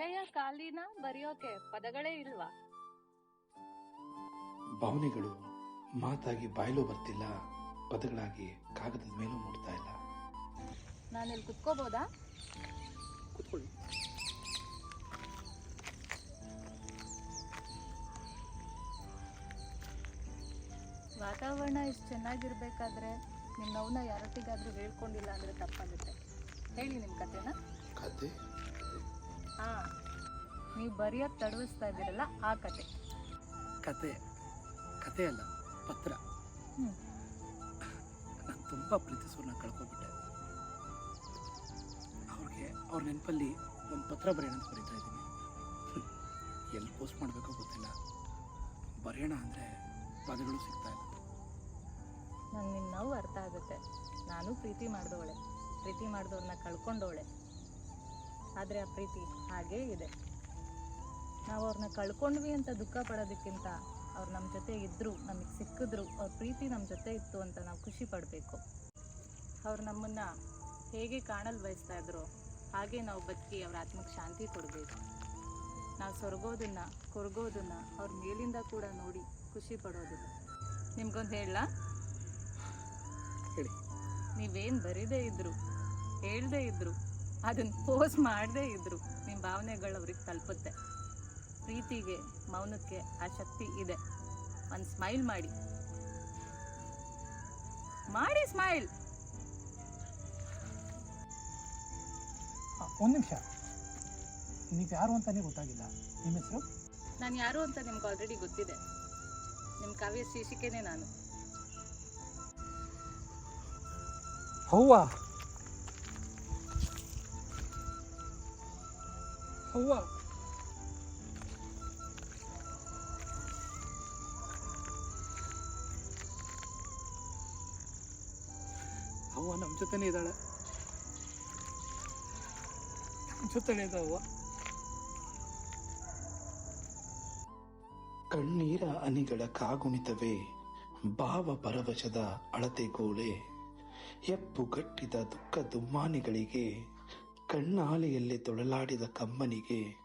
ವಿಷಯ ಖಾಲಿನ ಬರೆಯೋಕೆ ಪದಗಳೇ ಇಲ್ವಾ? ಭಾವನೆಗಳು ಮಾತಾಗಿ ಬಾಯಲು ಬರ್ತಿಲ್ಲ ಪದಗಳಾಗಿ ಕಾಗದದ ಮೇಲೂ ಮೂಡ್ತಾ ಇಲ್ಲ. ನಾನಿಲ್ಲಿ ಕುತ್ಕೋಬೋದಾ? ಕುತ್ಕೊಳ್ಳಿ. ವಾತಾವರಣ ಇಷ್ಟು ಚೆನ್ನಾಗಿರ್ಬೇಕಾದ್ರೆ ನಿಮ್ಮ ನೋವನ್ನ ಯಾರೊಟ್ಟಿಗಾದ್ರೂ ಹೇಳ್ಕೊಂಡಿಲ್ಲ ಅಂದ್ರೆ ತಪ್ಪಾಗುತ್ತೆ. ಹೇಳಿ ನಿಮ್ಮ ಕತೆನ ಕತೆ? ಹಾ. ನೀವು ಬರೆಯೋಕ್ ತಡವಿಸ್ತಾ ಇದ್ದೀರಲ್ಲ ಆ ಕತೆ. ಕತೆ ಕತೆ ಅಲ್ಲ ಪತ್ರ. ಹ್ಮ್. ನಾನು ತುಂಬ ಪ್ರೀತಿಸೋರ್ನ ಕಳ್ಕೊಬಿಟ್ಟೆ. ಅವ್ರಿಗೆ ಅವ್ರ ನೆನಪಲ್ಲಿ ಒಂದು ಪತ್ರ ಬರೆಯೋಣ ಅಂತ ಬರೀತಾ ಇದ್ದೀನಿ. ಎಲ್ಲಿ ಪೋಸ್ಟ್ ಮಾಡಬೇಕೋ ಗೊತ್ತಿಲ್ಲ. ಬರೆಯೋಣ ಅಂದರೆ ಪದಗಳು ಸಿಗ್ತಾ ಇಲ್ಲ. ನಂಗೆ ನಿನ್ನ ನೋವು ಅರ್ಥ ಆಗುತ್ತೆ. ನಾನು ಪ್ರೀತಿ ಮಾಡಿದವಳೆ. ಪ್ರೀತಿ ಮಾಡಿದವ್ರನ್ನ ಕಳ್ಕೊಂಡವಳೆ. ಆದರೆ ಆ ಪ್ರೀತಿ ಹಾಗೇ ಇದೆ. ನಾವು ಅವ್ರನ್ನ ಕಳ್ಕೊಂಡ್ವಿ ಅಂತ ದುಃಖ ಪಡೋದಕ್ಕಿಂತ ಅವ್ರು ನಮ್ಮ ಜೊತೆ ಇದ್ದರು ನಮಗೆ ಸಿಕ್ಕಿದ್ರು ಅವ್ರ ಪ್ರೀತಿ ನಮ್ಮ ಜೊತೆ ಇತ್ತು ಅಂತ ನಾವು ಖುಷಿ ಪಡಬೇಕು. ಅವ್ರು ನಮ್ಮನ್ನು ಹೇಗೆ ಕಾಣಲು ಬಯಸ್ತಾ ಇದ್ರು ಹಾಗೆ ನಾವು ಬದುಕಿ ಅವ್ರ ಆತ್ಮಕ್ಕೆ ಶಾಂತಿ ಕೊಡಬೇಕು. ನಾವು ಸೊರಗೋದನ್ನ ಕೊರಗೋದನ್ನ ಅವ್ರ ಮೇಲಿಂದ ಕೂಡ ನೋಡಿ ಖುಷಿ ಪಡೋದಿಲ್ಲ. ನಿಮ್ಗೊಂದು ಹೇಳಲಾ? ನೀವೇನು ನೀವೇನ್ ಬರೀದೇ ಇದ್ರು ಹೇಳ್ದೇ ಇದ್ರು ಅದನ್ನ ಪೋಸ್ ಮಾಡದೇ ಇದ್ರು. ನಿಮ್ಮ ಭಾವನೆಗಳು ಅವ್ರಿಗೆ ತಲುಪುತ್ತೆ. ಪ್ರೀತಿಗೆ ಮೌನಕ್ಕೆ ಆ ಶಕ್ತಿ ಇದೆ. ಒಂದು ಸ್ಮೈಲ್ ಮಾಡಿ. ಮಾಡಿ ಸ್ಮೈಲ್ ಒಂದು ನಿಮಿಷ. ನೀವು ಯಾರು ಅಂತಾನೆ ಗೊತ್ತಾಗಿಲ್ಲ. ನಿಮ್ಮ ಹೆಸರು? ನಾನು ಯಾರು ಅಂತ ನಿಮ್ಗೆ ಆಲ್ರೆಡಿ ಗೊತ್ತಿದೆ. ನಿಮ್ಮ ಕಾವ್ಯ ಶೀರ್ಷಿಕೆನೇ ನಾನು. ಹವ್ವ ಹವ್ವ ಅವ್ವ ನಮ್ಮ ಜೊತೆನೇ ಇದ್ದಾಳೆ. ನಮ್ಮ ಜೊತೆನೇ ಇದ್ದಾಳೆ ಅವ್ವ. ಕಣ್ಣೀರ ಅನಿಗಳ ಕಾಗುಣಿತವೇ ಭಾವ ಪರವಶದ ಅಳತೆಗೋಳೆ ಎಪ್ಪು ಗಟ್ಟಿದ ದುಃಖ ದುಮ್ಮಾನಿಗಳಿಗೆ ಕಣ್ಣಾಲೆಯಲ್ಲಿ ತೊಳಲಾಡಿದ ಕಮ್ಮನಿಗೆ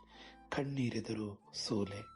ಕಣ್ಣೀರಿದರು ಸೋಲೆ.